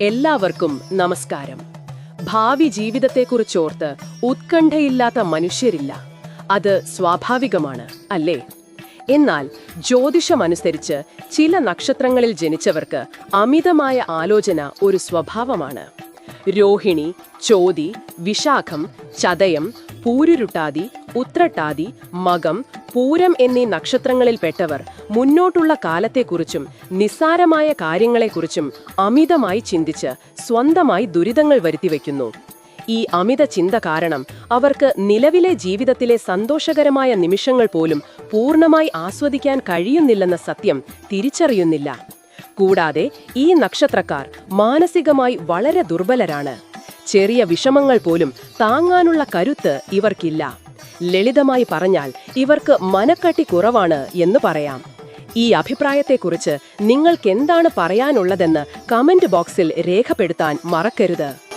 എല്ലാവർക്കും നമസ്കാരം. ഭാവി ജീവിതത്തെക്കുറിച്ചോർത്ത് ഉത്കണ്ഠയില്ലാത്ത മനുഷ്യരില്ല. അത് സ്വാഭാവികമാണ് അല്ലേ? എന്നാൽ ജ്യോതിഷമനുസരിച്ച് ചില നക്ഷത്രങ്ങളിൽ ജനിച്ചവർക്ക് അമിതമായ ആലോചന ഒരു സ്വഭാവമാണ്. രോഹിണി ചോതി വിശാഖം ചതയം പൂരുരുട്ടാതി ഉത്രട്ടാതി മകം പൂരം എന്നീ നക്ഷത്രങ്ങളിൽപ്പെട്ടവർ മുന്നോട്ടുള്ള കാലത്തെക്കുറിച്ചും നിസ്സാരമായ കാര്യങ്ങളെക്കുറിച്ചും അമിതമായി ചിന്തിച്ച് സ്വന്തമായി ദുരിതങ്ങൾ വരുത്തിവെക്കുന്നു. ഈ അമിത ചിന്ത കാരണം അവർക്ക് നിലവിലെ ജീവിതത്തിലെ സന്തോഷകരമായ നിമിഷങ്ങൾ പോലും പൂർണമായി ആസ്വദിക്കാൻ കഴിയുന്നില്ലെന്ന സത്യം തിരിച്ചറിയുന്നില്ല. കൂടാതെ ഈ നക്ഷത്രക്കാർ മാനസികമായി വളരെ ദുർബലരാണ്. ചെറിയ വിഷമങ്ങൾ പോലും താങ്ങാനുള്ള കരുത്ത് ഇവർക്കില്ല. ലളിതമായി പറഞ്ഞാൽ ഇവർക്ക് മനക്കട്ടി കുറവാണ് എന്ന് പറയാം. ഈ അഭിപ്രായത്തെക്കുറിച്ച് നിങ്ങൾക്കെന്താണ് പറയാനുള്ളതെന്ന് കമന്റ് ബോക്സിൽ രേഖപ്പെടുത്താൻ മറക്കരുത്.